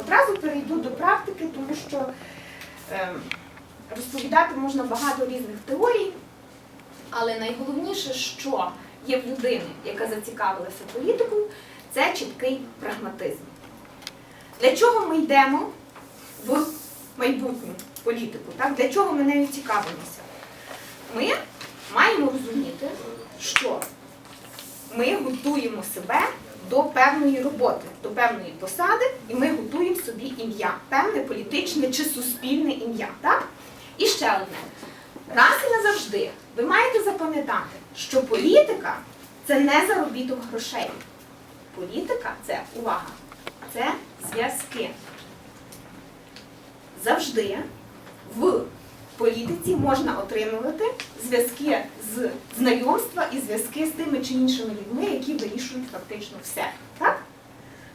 Одразу перейду до практики, тому що е, розповідати можна багато різних теорій, але найголовніше, що є в людини, яка зацікавилася політикою, це чіткий прагматизм. Для чого ми йдемо в майбутню політику? Так? Для чого ми нею цікавимося? Ми маємо розуміти, що ми готуємо себе до певної роботи, до певної посади, і ми готуємо собі ім'я, певне політичне чи суспільне ім'я. Так? І ще одне. Раз і назавжди ви маєте запам'ятати, що політика це не заробіток грошей. Політика це увага, це зв'язки. Завжди в політиці можна отримувати зв'язки з знайомства і зв'язки з тими чи іншими людьми, які вирішують фактично все. Так?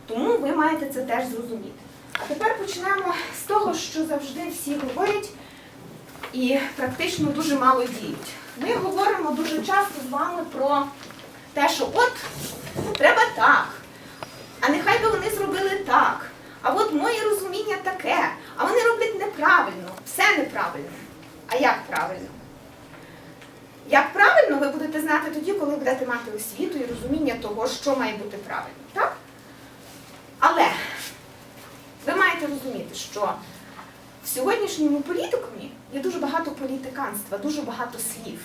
Тому ви маєте це теж зрозуміти. А тепер почнемо з того, що завжди всі говорять і практично дуже мало діють. Ми говоримо дуже часто з вами про те, що от треба так, а нехай би вони зробили так. А от моє розуміння таке, а вони А як правильно? Як правильно, ви будете знати тоді, коли будете мати освіту і розуміння того, що має бути правильно. Так? Але ви маєте розуміти, що в сьогоднішньому політикумі є дуже багато політиканства, дуже багато слів,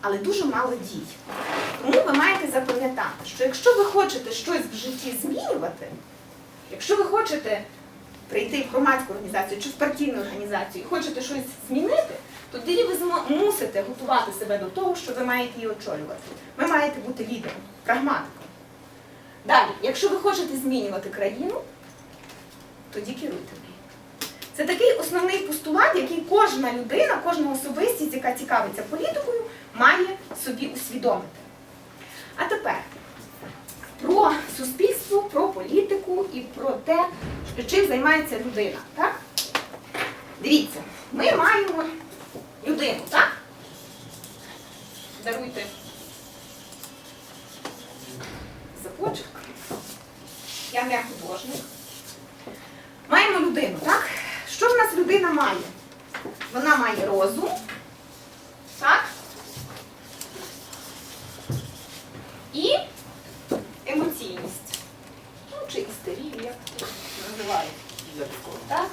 але дуже мало дій. Тому ви маєте запам'ятати, що якщо ви хочете щось в житті змінювати, якщо ви хочете прийти в громадську організацію чи в партійну організацію і хочете щось змінити, тоді ви мусите готувати себе до того, що ви маєте її очолювати. Ви маєте бути лідером, прагматиком. Далі, якщо ви хочете змінювати країну, тоді керуйте нею. Це такий основний постулат, який кожна людина, кожна особистість, яка цікавиться політикою, має собі усвідомити. А тепер про суспільство, про політику і про те, чим займається людина. Так? Дивіться, ми маємо людину, так? Даруйте за почерк. Я не художник. Маємо людину, так? Що в нас людина має? Вона має розум, так? І емоційність. Ну, чи істерію, як це називають. Так?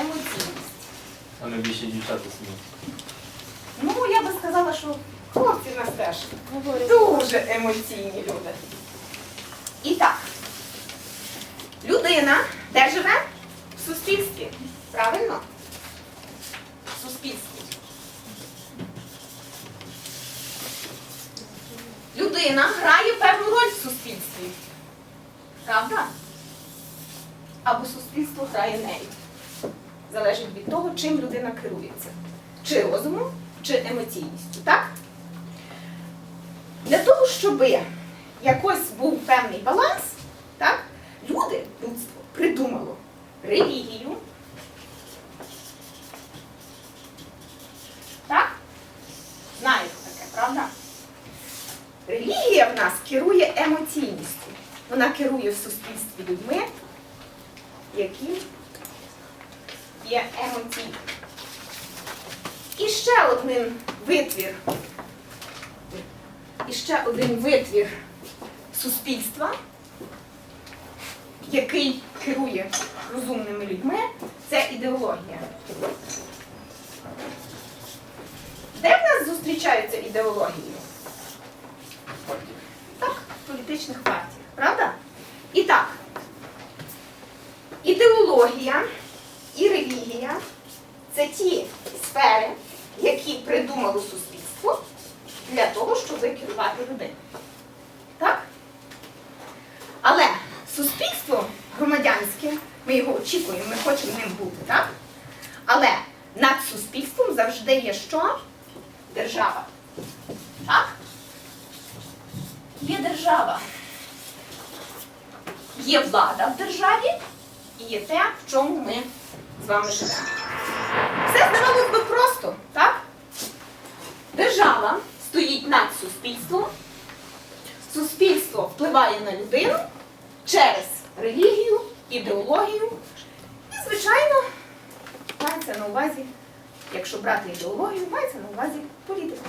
Емоційність. Але більше дівчата сміють. Ну, я би сказала, що хлопці в нас теж дуже емоційні люди. І так, людина де живе? В суспільстві. Правильно? В суспільстві. Людина грає певну роль в суспільстві. Правда? Або суспільство грає нею. Залежить від того, чим людина керується. Чи розумом, чи емоційністю. Так? Для того, щоб якось був певний баланс, так, люди, людство, придумало релігію. Так? Знаєте таке, правда? Релігія в нас керує емоційністю. Вона керує в суспільстві людьми, які є емоційні. І ще один витвір. І ще один витвір суспільства, який керує розумними людьми, це ідеологія. Де в нас зустрічаються ідеології? Так, в політичних партіях, правда? І так, ідеологія і релігія це ті сфери, які придумало суспільство для того, щоб керувати людиною. Так? Але суспільство громадянське, ми його очікуємо, ми хочемо ним бути, так? Але над суспільством завжди є що? Держава. Так? Є держава. Є влада в державі і є те, в чому ми з вами живемо. Все здавалось би просто, так? Держава стоїть над суспільством, суспільство впливає на людину через релігію ідеологію. І, звичайно, мається на увазі, якщо брати ідеологію, мається на увазі політику.